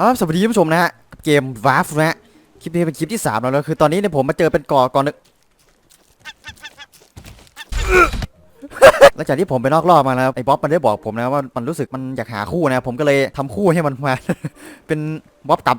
อ๋อสวัสดีผู้ชมนะฮะเกมวาร์ฟนะฮะคลิปนี้เป็นคลิปที่3แล้วแล้วคือตอนนี้เนี่ยผมมาเจอเป็นก่อก่อนนึงหลังจากที่ผมไปนอกรอบมาแล้วไอ้บ๊อบมันได้บอกผมนะว่ามันรู้สึกมันอยากหาคู่นะผมก็เลยทำคู่ให้มันมา เป็นบ๊อบกับ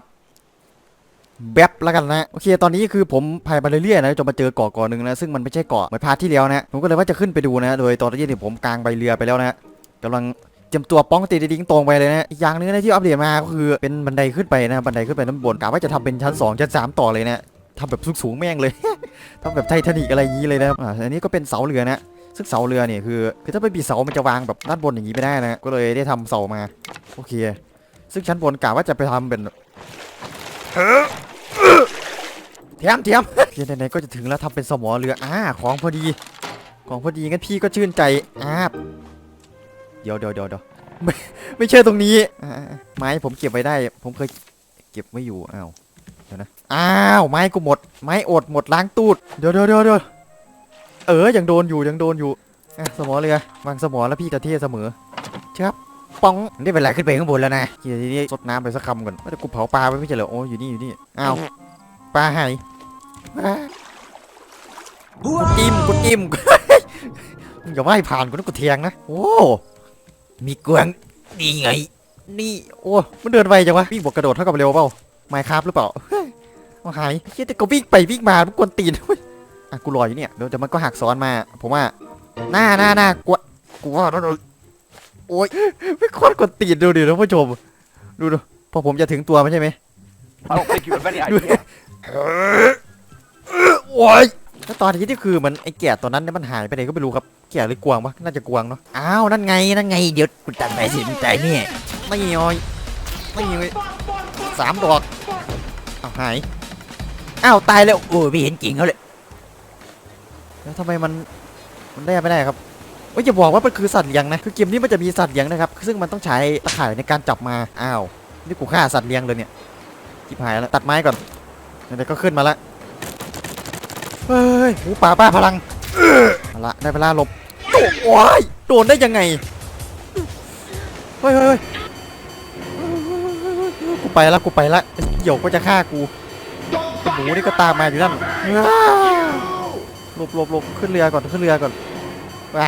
แบ๊บแล้วกันนะโอเคตอนนี้คือผมพายไปเรื่อยๆนะจนมาเจอเกาะเกาะหนึ่งนะซึ่งมันไม่ใช่เกาะเหมือนพาร์ทที่แล้วนะผมก็เลยว่าจะขึ้นไปดูนะ โดยตอนนี้เนี่ยผมกางใบเรือไปแล้วนะกำลัง เตรียมตัวป้องตีดิ้งตรงไปเลยนะอีกอย่างหนึงนะที่อัปเดตมาก็คือเป็นบันไดขึ้นไปนะบันไดขึ้นไปด้านบนกะว่าจะทำเป็นชั้น 2 ชั้น 3 ต่อเลยนะทำแบบสูงๆแม่งเลยทำแบบไททานิกอะไรอย่างนี้เลยนะอ่าอันนี้ก็เป็นเสาเรือนะซึ่งเสาเรือเนี่ยคือคือถ้าไม่มีเสามันจะวางแบบด้านบนอย่างนี้ไม่ได้นะก็เลยได้ทำเสามาโอเค ซึ่งชั้นบนกะว่าจะไปทำเป็นเทียมเทียมที่ไหนๆก็จะถึงแล้วทำเป็นสมอเรืออ่าของพอดี ของพอดีงั้นพี่ก็ชื่นใจอ่า ดี๋ยวเดี๋ยวเดี๋ยวเดี๋ยวไม่ใช่ตรงนี้อ่าไม้ผมเก็บไว้ได้ ผมเคยเก็บไว้อยู่อ้าวเดี๋ยวนะอ้าวไม้กูหมด ไม้อดหมดล้างตูดเดี๋ยวเดี๋ยวเดี๋ยวเดี๋ยวเออยังโดนอยู่ยังโดนอยู่อะสมอเรือวางสมอแล้วพี่จะเท่เสมอเครับป้องนี่เป็นไรขึ้นไปข้างบนแล้วนะทีนี้สดน้ำไปสักคำก่อนแต่กูเผาปลาไปไม่ใช่เหรอโอ้ยอยู่นี่อยู่นี่อ้าวปลาหายอะกูจิ้มกูจิ้ม มึงอย่าว่าให้ผ่านกูนะกูเทียงนะ โอ้ มีกวางนี่ไง นี่โอ้ มันเดินไวจังวะวิ่งบวกกระโดดเท่ากับเร็วเปล่าไมค์ครับหรือเปล่าเฮ้ยเอาหายเฮียแต่ก็วิ่งไปวิ่งมามันกวนตีนเฮ้ยอะกูรออยู่เนี่ยเดี๋ยวแต่มันก็หักซ้อนมา ผมว่าหน้าหน้าหน้ากวกูว่าแล้วโอ้ยไม่โคตรกวนตีนดูดิท่านผู้ชม ดูดูพอผมจะถึงตัวมันใช่ไหม I don't think you have any ดู idea. โอ้ย แล้วตอนนี้ที่คือมันไอ้แก่ตัวนั้นเนี่ยมันหายไปไหนก็ไม่รู้ครับแก่หรือกวางปะน่าจะกวางเนาะอ้าวนั่นไงนั่นไงเดี๋ยวกูตัดไปสิมึงใจเนี่ยไม่ยอยไม่ยอยสามดอกเอาหายอ้าวตายแล้วโอ้ยไม่เห็นจริงเขาเลยแล้วทำไมมันมันได้ไม่ได้ครับเอ้ยอย่าบอกว่ามันคือสัตว์เลี้ยงนะคือเกมนี้มันจะมีสัตว์เลี้ยงนะครับซึ่งมันต้องใช้ตะข่ายในการจับมาอ้าวนี่กูฆ่าสัตว์เลี้ยงเลยเนี่ยจิบหายแล้วตัดไม้ก่อนเดี๋ยวก็ขึ้นมาละเฮ้ยหูป่าป้าพลังเอาละได้เวลาหลบโอ้ยโดนได้ยังไงเฮ้ยเฮ้ยเฮ้ยกูไปละกูไปละเหี่ยวก็จะฆ่ากูหมูนี่ก็ตามมาอยู่นั่นหลบหลบหลบขึ้นเรือก่อนขึ้นเรือก่อนไป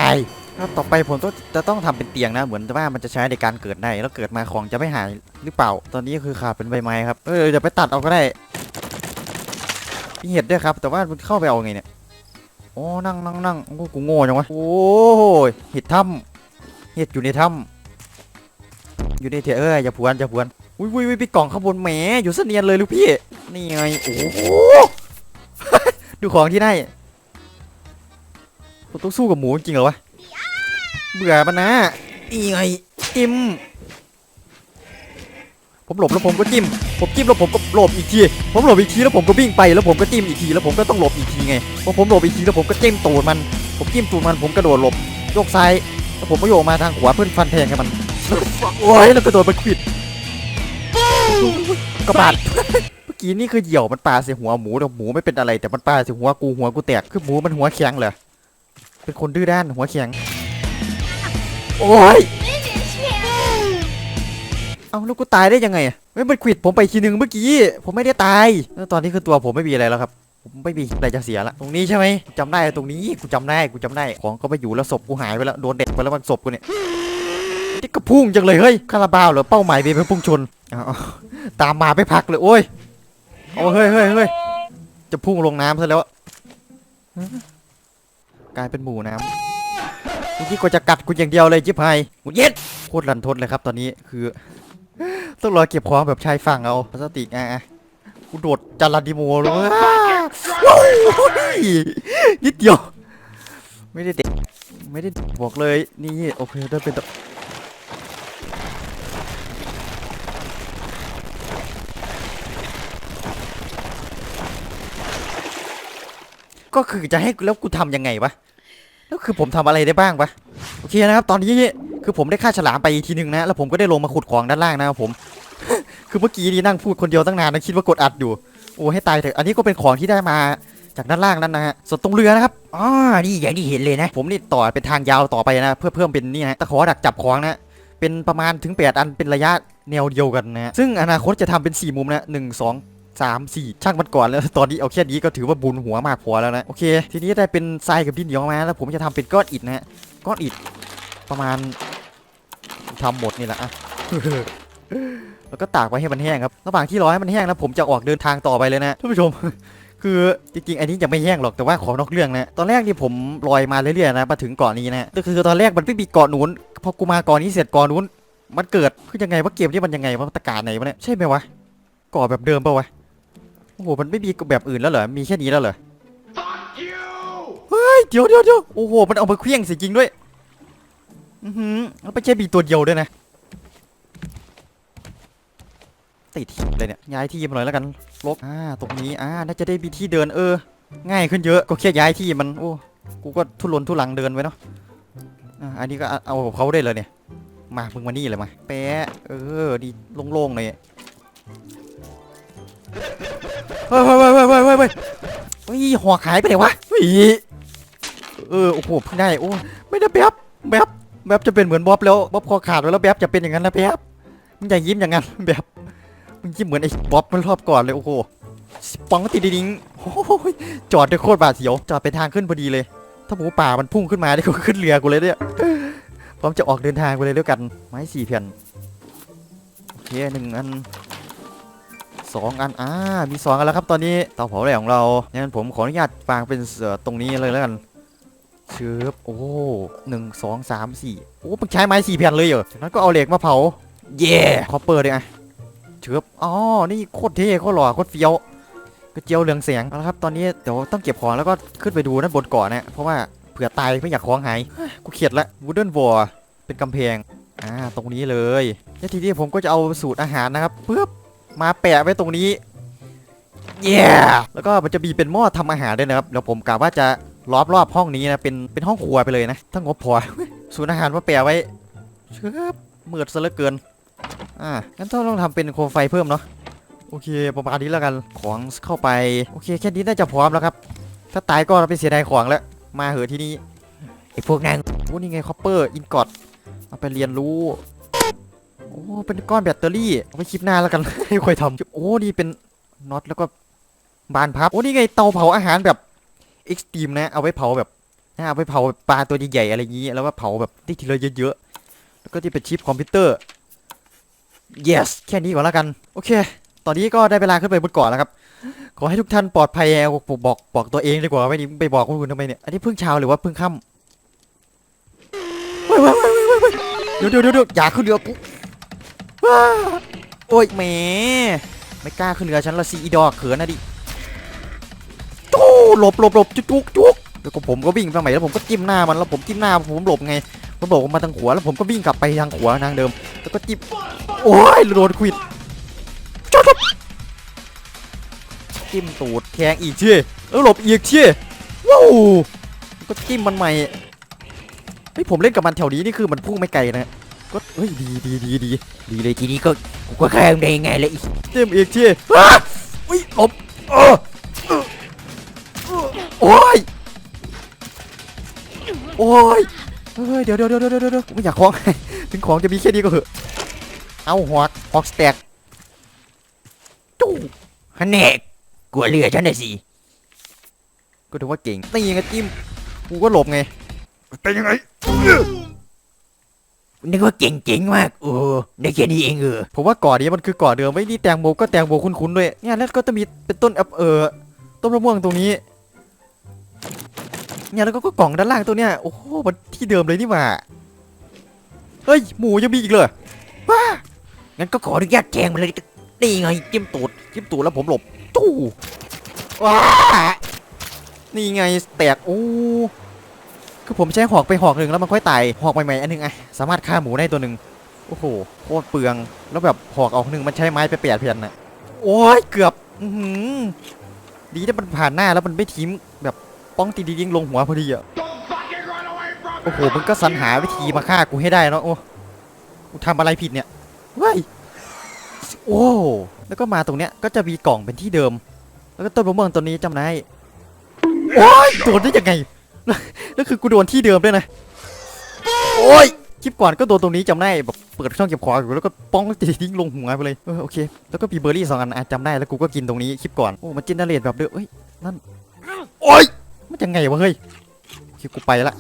ครับต่อไปผมต้องจะต้องทำเป็นเตียงนะ เหมือนว่ามันจะใช้ในการเกิดได้แล้วเกิดมาของจะไม่หายหรือเปล่า ตอนนี้คือขาดเป็นใบไม้ครับ เออเดี๋ยวไปตัดเอาก็ได้ มีเห็ดด้วยครับ แต่ว่ามันเข้าไปเอาไงเนี่ยโอ้นั่งนั่งนั่งโอ้กูโง่จังวะโอ้ยเห็ดถ้ำเห็ดอยู่ในถ้ำอยู่ในเถอะเอ้ยอย่าพวนอย่าพวนอุ้ยอุ้ยอุ้ยพี่กล่องข้างบนแหมอยู่เสนียนเลยลูกพี่นี่ไงโอ้โหดูของที่ได้ผมต้องสู้กับหมูจริงเหรอวะเบื่อมันนะนี่ไงจิ้มผมหลบแล้วผมก็จิ้ม ผมจิ้มแล้วผมก็หลบอีกทีผมหลบอีกทีแล้วผมก็วิ่งไปแล้วผมก็จิ้มอีกทีแล้วผมก็ต้องหลบอีกทีไงพอผมหลบอีกทีแล้วผมก็จิ้มตูดมัน ผมจิ้มตูดมันผมกระโดดหลบโยกซ้ายแล้วผมก็โยกมาทางขวาเพื่อนฟันแทงให้มันโอ้ยแล้วกระโดดมันขิดกระบาดเมื่อกี้นี่คือเหี่ยวมันปาใส่หัวหมูแต่หมูไม่เป็นอะไรแต่มันปาใส่หัวกูหัวกูแตกคือหมูมันหัวแข็งเหรอเป็นคนดื้อด้านหัวแข็งโอ้ย เอาแล้วกูตายได้ยังไงอะเฮ้ยมันขวิดผมไปทีนึงเมื่อกี้ ผมไม่ได้ตายแล้วตอนนี้คือตัวผมไม่มีอะไรแล้วครับผมไม่มีอะไรจะเสียละตรงนี้ใช่ไหมจำได้ตรงนี้กูจำได้กูจำได้ของก็ไปอยู่แล้วศพกูหายไปแล้วโดนเด็ดไปแล้วมันศพกูเนี่ยนี่ก็พุ่งจังเลยเฮ้ยคาราบาวเหรอเป้าหมายเป็นพุ่งชนตามมาไม่พักเลยโอ้ยโอ้เฮ้ยเฮ้ยเฮ้ยจะพุ่งลงน้ำซะแล้วกลายเป็นหมูน้ำเมื่อกี้กูจะกัดกูอย่างเดียวเลยจิ๊บไฮกูเย็ดโคตรรันทดเลยครับตอนนี้คือ ต้องรอเก็บของแบบชายฝั่งเอาพลาสติกอะอะกูโดดจาราดิโมเลยว้ายนิดเดียว ไม่ได้เด็กไม่ได้บอกเลย นี่โอเคได้เป็นตัวก็คือจะให้แล้วกูทำยังไงวะ แล้วคือผมทำอะไรได้บ้างวะ โอเคนะครับ ตอนนี้ คือผมได้ฆ่าฉลามไปอีกทีหนึ่งนะแล้วผมก็ได้ลงมาขุดของด้านล่างนะครับผม คือเมื่อกี้นี่นั่งพูดคนเดียวตั้งนานนะคิดว่ากดอัดอยู่โอ้ให้ตายเถอะอันนี้ก็เป็นของที่ได้มาจากด้านล่างนั่นนะฮะส่วนตรงเรือนะครับอ๋อนี่อย่างที่เห็นเลยนะ ผมนี่ต่อเป็นทางยาวต่อไปนะ เพื่อเพิ่มเป็นนี่นะตะขอดักจับของนะเป็นประมาณถึง8อันเป็นระยะแนวเดียวกันนะฮะซึ่งอนาคตจะทำเป็น 4 มุมนะหนึ่งสองสามสี่ช่างมันก่อนแล้วตอนนี้เอาแค่นี้ก็ถือว่าบุญหัวมากพอแล้วนะโอเค ทีนี้ได้เป็นทรายกับดินเหนียวมาแล้วผมจะทำเป็นก้อนอิฐนะฮะก้อนอิฐประมาณ ทำหมดนี่แหละอะแล้วก็ตากไว้ให้มันแห้งครับ ระหว่างที่รอให้มันแห้งนะผมจะออกเดินทางต่อไปเลยนะท่านผู้ชม คือจริงๆ อันนี้ยังไม่แห้งหรอกแต่ว่าขอนอกเรื่องนะ ตอนแรกนี่ผมลอยมาเรื่อยๆนะมาถึงเกาะนี้นะก็คือตอนแรกมันไม่มีเกาะนู้นพอกูมาเกาะนี้เสร็จเกาะนู้น มันเกิดคือยังไงว่าเกมนี้มันยังไงว่าตะการไหนวะเนี่ยใช่ไหมวะเกาะแบบเดิมปะวะโอ้โหมันไม่มีแบบอื่นแล้วเหรอมีแค่นี้แล้วเหรอเฮ้ยเดี๋ยวเดี๋ยวเดี๋ยวโอ้โหมันเอาไปเคลี้ยงสิจริงด้วย อือหือแล้วไปเจบีตัวเดียวด้วยนะ ติดที่เลยเนี่ย ย้ายที่มาหน่อยแล้วกัน ลบ อ่า ตรงนี้ อ่า น่าจะได้มีที่เดินเออ ง่ายขึ้นเยอะ ก็แค่ย้ายที่มัน โอ้ กูก็ทุรนทุรังเดินไว้เนาะ อ่า อันนี้ก็เอากับเขาได้เลยเนี่ย มา มึงมานี่เลยมา แปะ เออ ดีโล่งๆเลยเฮ้ยเฮ้ยเฮ้ยเฮ้ยเฮ้ยเฮ้ยหัวขายไปไหนวะเฮ้ยเออ โอ้โหเพิ่งได้ โอ้ ไม่ได้แป๊บแป๊บ แบบจะเป็นเหมือนบ๊อบแล้วบ๊อบคอขาดแล้วแบบจะเป็นอย่างนั้นนะแบบมึงอย่ายิ้มอย่างนั้นแบบมึงยิ้มเหมือนไอ้บ๊อบมันรอบก่อนเลยโอ้โหปองติดดิงโอ้ยจอดได้โคตรบาดเสียวจอดเป็นทางขึ้นพอดีเลย ถ้าหมูป่ามันพุ่งขึ้นมาได้ก็ขึ้นเรือกูเลยเนี่ยพร้อมจะออกเดินทางไปเลยด้วยกัน ไม้สี่แผ่นโอเคหนึ่งอันสองอัน อ่า มีสองอันแล้วครับตอนนี้เตาเผาแหลของเรางั้นผมขออนุญาตวางเป็นเอ่อตรงนี้เลยแล้วกัน เชือบโอ้หนึ่งสองสามสี่โอ้มึงใช้ไม้สี่แผ่นเลยเหรอจากนั้นก็เอาเหล็กมาเผา เย่คอปเปอร์เลยอะเชือบอ๋อนี่โคตรเท่โคตรหล่อโคตรเฟี้ยวกระเจียวเรืองแสงเอาละครับ ตอนนี้เดี๋ยวต้องเก็บของแล้วก็ขึ้นไปดูด้านบนเกาะนะเพราะว่าเผื่อตายไม่อยากของหายกูเขียดละวูดเดิลวอร์เป็นกำแพงอ่าตรงนี้เลยแล้วทีนี้ผมก็จะเอาสูตรอาหารนะครับปึ๊บมาแปะไว้ตรงนี้เย้แล้วก็มันจะมีเป็นหม้อทำอาหารด้วยนะครับเดี๋ยวผมกะว่าจะ ล้อมรอบห้องนี้นะเป็นเป็นห้องครัวไปเลยนะถ้างบพอสูตรอาหารมาแปะไว้เชิบมืดซะเหลือเกินอ่างั้นต้องต้องทำเป็นโคมไฟเพิ่มเนาะโอเคประมาณนี้แล้วกันของเข้าไปโอเคแค่นี้น่าจะพร้อมแล้วครับ ถ้าตายก็เราไปเสียดายของแล้วมาเหอะที่นี่ไอพวกนางโอ้นี่ไงคอปเปอร์อินกอดเอาไปเรียนรู้โอ้เป็นก้อนแบตเตอรี่เอาไปคลิปหน้าแล้วกันให้ค่อยทำโอ้นี่เป็นน็อตแล้วก็บานพับโอ้นี่ไงเตาเผาอาหารแบบ เอ็กซ์ตรีมนะ เอาไว้เผาแบบเอาไว้เผาปลาตัวใหญ่ๆอะไรอย่างนี้ แล้วก็เผาแบบได้ทีละเยอะๆ แล้วก็ที่เป็นชิปคอมพิวเตอร์ yes แค่นี้ก่อนแล้วกัน โอเค ตอนนี้ก็ได้เวลาขึ้นไปบนเกาะแล้วครับ ขอให้ทุกท่านปลอดภัยบอกบอกบอกตัวเองดีกว่าไม่ดีไปบอกคนอื่นทำไมเนี่ย อันนี้เพิ่งเช้าหรือว่าเพิ่งค่ำเว้ยเว้ยเว้ยเว้ยเว้ยเดี๋ยวเดี๋ยวเดี๋ยวอย่าขึ้นเรือกูว้าโอ้ยแหมไม่กล้าขึ้นเรือฉันละซีอีดอกเขินนะดิ จู้หลบหลบหลบจุกจุกจุกแล้วก็ผมก็วิ่งไปใหม่แล้วผมก็จิ้มหน้ามันแล้วผมจิ้มหน้าผมหลบไงมันหลบมาทางขวาแล้วผมก็วิ่งกลับไปทางขวาทางเดิม แล้วก็จิ้มโอ้ยโดนควิดจิ้มตูดแทงอีกเชี่ยแล้วหลบอีกเชี่ยว้าวก็จิ้มมันใหม่เฮ้ยผมเล่นกับมันแถวนี้นี่คือมันพุ่งไม่ไกลนะก็เฮ้ยดีดีดีดีดีเลยทีนี้ก็กูก็แข่งได้ไงเลยจิ้มอีกเชี่ยอ้าอุ้ยหลบเออ โอ้ย โอ้ยเฮ้ยเดี๋ยวเดี๋ยวเดี๋ยวเดี๋ยวเดี๋ยวไม่อยากของ ถึงของจะมีแค่นี้ก็เหอะ เอาหอกหอกสแต็กจู้ฮันเนกกลัวเรือฉันน่ะสิ ก็ถือว่าเก่งตีไงจิ้ม กูก็หลบไงเป็นยังไงนึกว่าเก่งเจ๋งมากโอ้ได้แค่นี้เองเออผมว่าเก่อนี้มันคือเก่อเดิมไม่นี่แตงโมก็แตงโมคุ้นๆด้วยเนี่ยแล้วก็จะมีเป็นต้นแอปเออต้นมะม่วงตรงนี้ เนี่ยแล้วก็ก็กล่องด้านล่างตัวเนี้ยโอ้โหมันที่เดิมเลยนี่หว่าเฮ้ยหมูยังมีอีกเลยว้างั้นก็ขออนุญาตแทงมันเลยนี่ไงจิ้มตูดจิ้มตูดแล้วผมหลบตู้ว้านี่ไงแตกโอ้คือผมใช้หอกไปหอกหนึ่งแล้วมันค่อยไตายหอกใหม่ๆอันหนึงไงสามารถฆ่าหมูได้ตัวหนึ่งโอ้โหโคตรเปลืองแล้วแบบหอกออกหนึ่งมันใช้ไม้ไปแปดเพียนนะโอ้ยเกือบ อืดีที่มันผ่านหน้าแล้วมันไม่ทิ้มแบบ ป้องตีดียิงลงหัวพอดีอะโอ้โหมันก็สรรหาวิธีมาฆ่ากูให้ได้เนาะโอ้กูทำอะไรผิดเนี่ยเว้ยโอ้แล้วก็มาตรงเนี้ยก็จะมีกล่องเป็นที่เดิม แล้วก็ต้นมะม่วงต้นนี้จำได้โอ้ยโดนได้ยังไงแล้วคือกูโดนที่เดิมด้วยนะโอ้ยคลิปก่อนก็โดนตรงนี้จำได้แบบเปิดช่องเก็บของอยู่แล้วก็ป้องตีทิ้งลงหัวไปเลยเออโอเค แล้วก็มีเบอร์รี่สองอันอะจำได้แล้วกูก็กินตรงนี้คลิปก่อนโอ้มันจินเนเรตแบบเดิมเอ้ยนั่นโอ้ย ยังไงวะเฮ้ยโอเคกูไปละ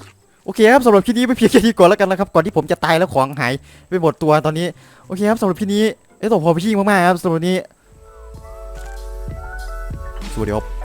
โอเคครับสำหรับคลิปนี้ไปเพียงแค่นี้ก่อนแล้วกันนะครับก่อนที่ผมจะตายแล้วของหายไปหมดตัวตอนนี้โอเคครับสำหรับคลิปนี้เอ้ยต้องขอพี่ชิงมากๆครับสำหรับนี้สวัสดีครับ